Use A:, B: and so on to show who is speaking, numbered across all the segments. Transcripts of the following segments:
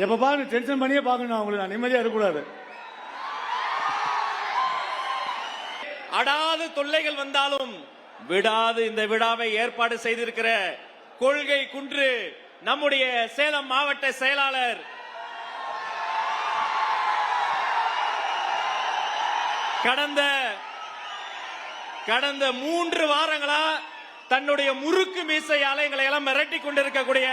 A: எப்ப பாரு டென்ஷன் பண்ணியே பார்க்கணும் அவங்களுக்கு நான் நிம்மதியா இருக்கக்கூடாது.
B: அடாது தொல்லைகள் வந்தாலும் விடாது இந்த விழாவை ஏற்பாடு செய்திருக்கிற கொள்கை குன்று நம்முடைய சேலம் மாவட்ட செயலாளர். கடந்த கடந்த மூன்று வாரங்களா தன்னுடைய முறுக்கு மீசையால எங்களை எல்லாம் மிரட்டி கொண்டிருக்கக்கூடிய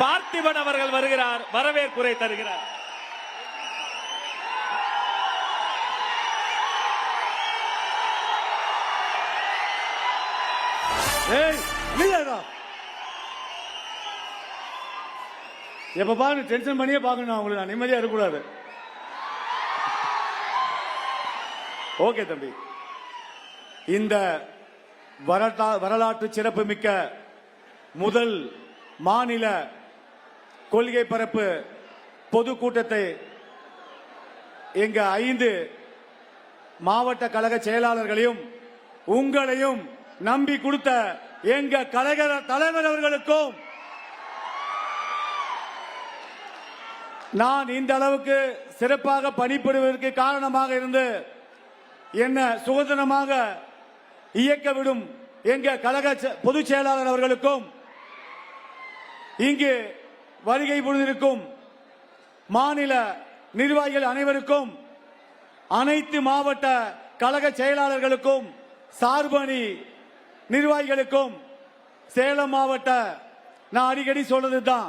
B: பார்த்திபன் அவர்கள் வருகிறார் வரவேற்புரை தருகிறார்.
A: ஏய் எப்ப பாரு டென்ஷன் பண்ணியே பார்க்கணும் அவங்களுக்கு நான் நிம்மதியா இருக்கக்கூடாது. ஓகே தம்பி. இந்த வரலா வரலாற்று சிறப்புமிக்க முதல் மாநில கொள்கை பரப்பு பொதுக்கூட்டத்தை எங்க ஐந்து மாவட்ட கழக செயலாளர்களையும் உங்களையும் நம்பி கொடுத்த எங்க கழக தலைவர் அவர்களுக்கும் நான் இந்த அளவுக்கு சிறப்பாக பணிபுரிவதற்கு காரணமாக இருந்து என்ன சுதந்திரமாக இயக்க விடும் எங்க கழக செ- பொதுச் செயலாளர் அவர்களுக்கும் இங்கு வருகை புரிந்திருக்கும் மாநில நிர்வாகிகள் அனைவருக்கும் அனைத்து மாவட்ட கழக செயலாளர்களுக்கும் சார்பணி நிர்வாகிகளுக்கும் சேலம் மாவட்ட நான் அடிக்கடி சொல்றதுதான்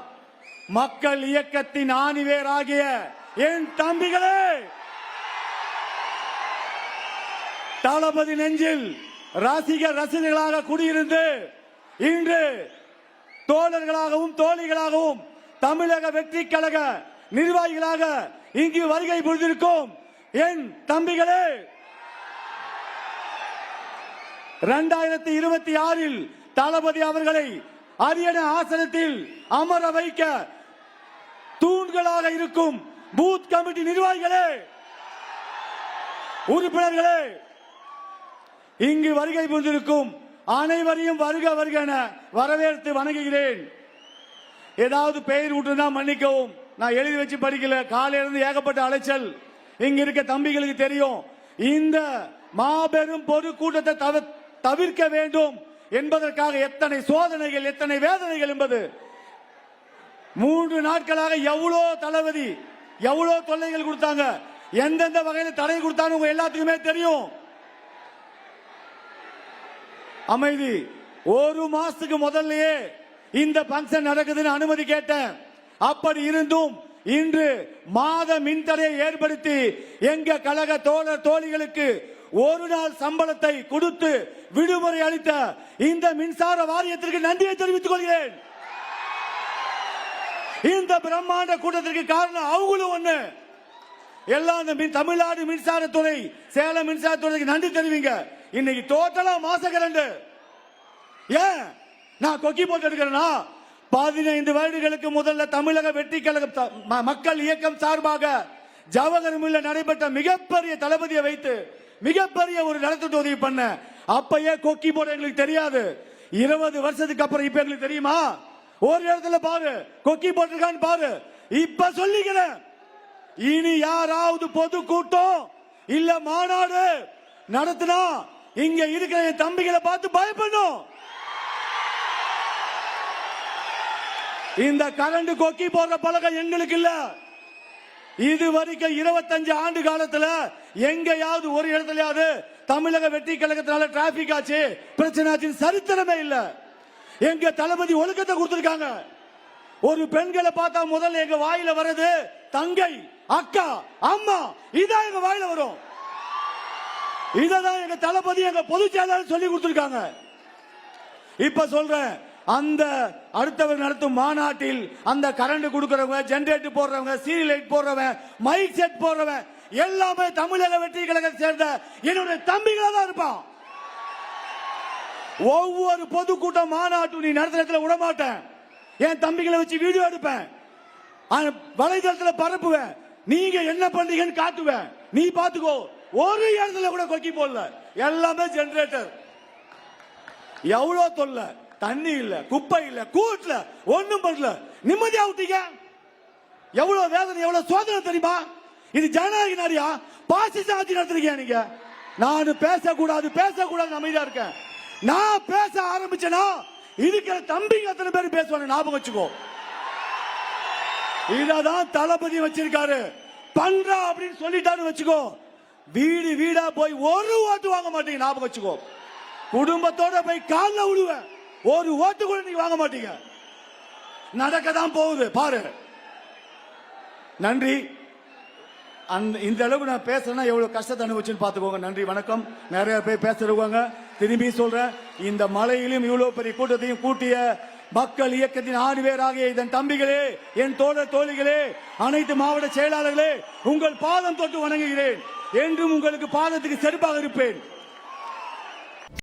A: மக்கள் இயக்கத்தின் ஆணிவேராகிய என் தம்பிகளே! தளபதி நெஞ்சில் ரசிகர் ரசிகர்களாக குடியிருந்து இன்று தோழர்களாகவும் தோழிகளாகவும் தமிழக வெற்றி கழக நிர்வாகிகளாக இங்கு வருகை புரிந்திருக்கும் என் தம்பிகளே. இரண்டாயிரத்தி இருபத்தி ஆறில் தளபதி அவர்களை அரியண ஆசனத்தில் அமர வைக்க தூண்களாக இருக்கும் பூத் கமிட்டி நிர்வாகிகளே உறுப்பினர்களே இங்கு வருகை புரிந்திருக்கும் அனைவரையும் வருக வருக என வரவேற்று வணங்குகிறேன். ஏதாவது பெயர் விட்டுனா மன்னிக்கவும். நான் எழுதி வச்சு படிக்கல. காலையிலிருந்து ஏகப்பட்ட அலைச்சல். இங்க இருக்க தம்பிகளுக்கு தெரியும். இந்த மாபெரும் பொது கூட்டத்தை தவிர்க்க வேண்டும் என்பதற்காக எத்தனை சோதனைகள் எத்தனை வேதனைகள் என்பது. மூன்று நாட்களாக எவ்வளோ தளபதி எவ்வளோ தொல்லைகள் கொடுத்தாங்க. எந்தெந்த வகையில் தடை கொடுத்தாங்க உங்க எல்லாத்துக்குமே தெரியும். அமைதி. ஒரு மாசத்துக்கு முதல்லயே இந்த பங்கன் நடக்குதுன்னு அனுமதி கேட்டேன். அப்படி இருந்தும் இன்று மாத மின்தடையை ஏற்படுத்தி எங்க கழக தோழர் தோழிகளுக்கு ஒரு நாள் சம்பளத்தை கொடுத்து விடுமுறை அளித்த இந்த மின்சார வாரியத்திற்கு நன்றியை தெரிவித்துக் கொள்கிறேன். இந்த பிரம்மாண்ட கூட்டத்திற்கு காரணம் அவங்களும் ஒண்ணு. எல்லாம் இந்த மின் தமிழ்நாடு மின்சாரத்துறை சேலம் மின்சாரத்துறைக்கு நன்றி தெரிவிங்க. இன்னைக்கு டோட்டலா மாச கரண்ட் ஏன்? நான் கொக்கி போட்டு எடுக்கிறேனா பதினைந்து வருடங்களுக்கு முதல்ல தமிழக வெற்றி கழகம் ம- மக்கள் இயக்கம் சார்பாக ஜவஹர்மில்ல நடைபெற்ற மிகப்பெரிய தளபதியை வைத்து மிகப்பெரிய ஒரு நலத்திட்ட உதவி பண்ண. அப்பயே கொக்கி போட எங்களுக்கு தெரியாது. இருபது வருஷத்துக்கு அப்புறம் இப்ப எங்களுக்கு தெரியுமா? ஒரு இடத்துல பாரு கொக்கி போட்டிருக்கான்னு பாரு. இப்ப சொல்லிக்கிறேன். இனி யாராவது பொது கூட்டம் இல்ல மாநாடு நடத்தினா இங்க இருக்கிற என் தம்பிகளை பார்த்து பயப்படணும். இந்த கரண்ட் கொக்கி போடுற பழக்கம் எங்களுக்கு இல்ல. இது வரைக்கும் இருபத்தஞ்சு ஆண்டு காலத்துல எங்கேயாவது ஒரு இடத்துலயாவது தமிழக வெற்றி கழகத்தினால டிராபிக் ஆச்சு பிரச்சனை ஆச்சுன்னு சரித்திரமே இல்ல. எங்க தளபதி ஒழுக்கத்தை கொடுத்திருக்காங்க. ஒரு பெண்களை பார்த்தா முதல்ல எங்க வாயில வர்றது தங்கை அக்கா அம்மா இதான் எங்க வாயில வரும். இததான் எங்க தளபதி எங்க பொதுச் செயலாளர் சொல்லி கொடுத்திருக்காங்க. இப்ப சொல்றேன் அந்த அடுத்தவர் நடத்தும் மாநாட்டில் அந்த கரண்ட் கொடுக்கறவங்க ஜென்ரேட்டர் போடுறவங்க சீரியல் லைட் போடுறவன் மைக் செட் போடுறவன் எல்லாமே தமிழக வெற்றி கழகத்தை சேர்ந்த என்னுடைய தம்பிகளா தான் இருப்பான். ஒவ்வொரு பொதுக்கூட்டம் மாநாட்டும் நீ நடத்துறதுல இடத்துல விடமாட்டேன். என் தம்பிகளை வச்சு வீடியோ எடுப்பேன். ஆனா, வலைதளத்துல பரப்புவேன். நீங்க என்ன பண்றீங்கன்னு காட்டுவேன். நீ பாத்துக்கோ ஒரு இடத்துல கூட கொக்கி போடல. எல்லாமே ஜென்ரேட்டர் எவ்வளவு தொல்லை. தண்ணி இல்ல குப்பை இல்ல கூட்டுல ஒண்ணும் பண்ணல. நிம்மதியா விட்டீங்க? எவ்வளவு வேதனை எவ்வளவு சோதனை தெரியுமா? இது ஜனநாயக நாடியா? பாசிச ஆட்சி நடத்திருக்கியா நீங்க? நான் பேசக்கூடாது பேசக்கூடாது அமைதியா இருக்கேன். நான் பேச ஆரம்பிச்சேனா? இருக்கிற தம்பிங்க அத்தனை பேர் பேசுவாங்க ஞாபகம் வச்சுக்கோ. இததான் தளபதி வச்சிருக்காரு. பண்றா அப்படின்னு சொல்லிட்டாரு வச்சுக்கோ. வீடு வீடா போய் ஒரு ஓட்டு வாங்க மாட்டீங்க ஞாபகம் வச்சுக்கோ. குடும்பத்தோட போய் காலில் விழுவேன் ஒரு ஓட்டு கூட நீங்க வாங்க மாட்டீங்க. நடக்க தான் போகுது பாரு. நன்றி. அந்த இந்த அளவுக்கு நான் பேசுறேன்னா எவ்வளவு கஷ்டத்தை அனுபவிச்சுன்னு பாத்துக்கோங்க நன்றி வணக்கம். நிறைய பேர் பேசுறவங்க திரும்பி சொல்றேன் இந்த மலையிலும் இவ்வளவு பெரிய கூட்டத்தையும் கூட்டிய மக்கள் இயக்கத்தின் ஆறு பேராகிய இதன் தம்பிகளே என் தோழர் தோழிகளே அனைத்து மாவட்ட செயலாளர்களே உங்கள் பாதம் தொட்டு வணங்குகிறேன். என்றும் உங்களுக்கு பாதத்துக்கு செருப்பாக இருப்பேன்.